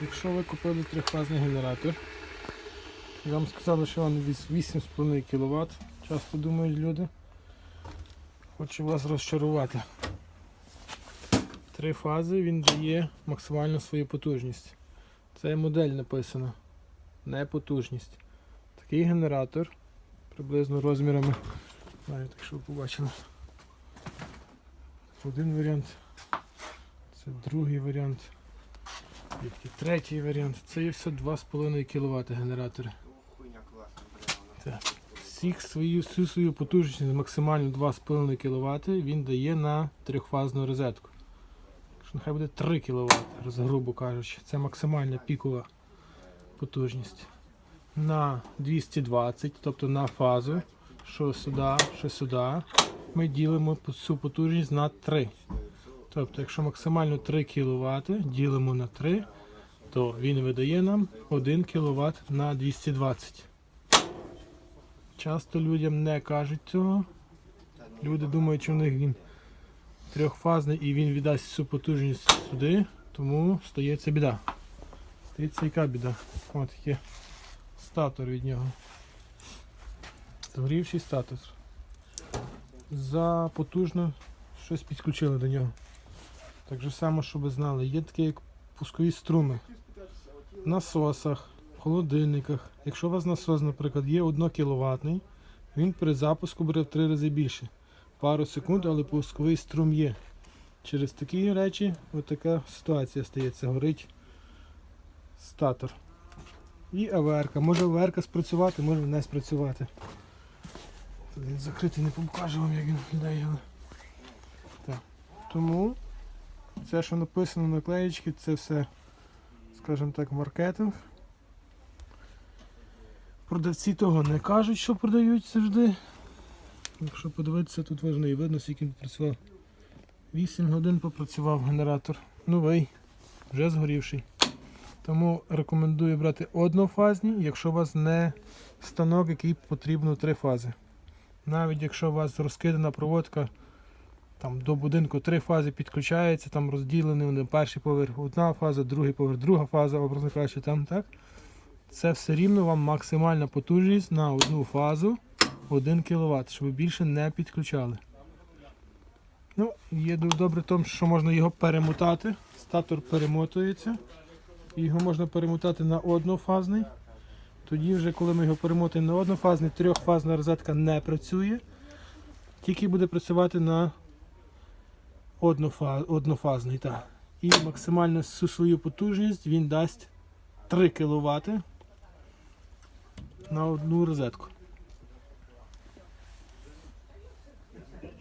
Якщо ви купили трьохфазний генератор, і вам сказали, що він віс- 8,5 кВт, часто думають люди, хочу вас розчарувати. Три фази він дає максимальну свою потужність. Це модель написано, не потужність. Такий генератор приблизно розмірами, навіть так щоб ви побачили. Один варіант, це другий варіант. Такий третій варіант. Це є все 2,5 кВт генератори. Всіх свою, всю свою потужність максимально 2,5 кВт він дає на трьохфазну розетку. Нехай буде 3 кВт, грубо кажучи. Це максимальна пікова потужність. На 220, тобто на фазу, що сюди, що сюди, ми ділимо цю потужність на 3. Тобто, якщо максимально 3 кВт ділимо на 3, то він видає нам 1 кВт на 220. Часто людям не кажуть цього. Люди думають, що в них він трьохфазний і він віддасть всю потужність сюди, тому стається біда. Стається яка біда? От є статор від нього. Згорівший статус. За потужно щось підключили до нього. Так же само, щоб ви знали, є такі як пускові струми. В насосах, в холодильниках. Якщо у вас насос, наприклад, є 1 кВт, він при запуску бере в 3 рази більше. Пару секунд, але пусковий струм є. Через такі речі отака ситуація стається. Горить статор. І АВР. Може АВР спрацювати, може не спрацювати. Він закритий, не покажу вам, як він виглядає. Тому це, що написано на наклеєчці, це все, скажімо так, маркетинг. Продавці того не кажуть, що продають завжди. Якщо подивитися, тут важливо, і видно, скільки він працював. 8 годин попрацював генератор. Новий, вже згорівший. Тому рекомендую брати однофазні, якщо у вас не станок, який потрібно три фази. Навіть якщо у вас розкидана проводка там, до будинку три фази підключається, там розділені перший поверх одна фаза, другий поверх, друга фаза, образно кажучи, там так. Це все рівно вам максимальна потужність на одну фазу 1 кВт, щоб ви більше не підключали. Ну, є добре в тому, що можна його перемотати. Статор перемотується. Його можна перемотати на однофазний. Тоді вже, коли ми його перемотаємо на однофазний, трьохфазна розетка не працює. Тільки буде працювати на однофазний. Так. І максимальну свою потужність він дасть 3 кВт на одну розетку.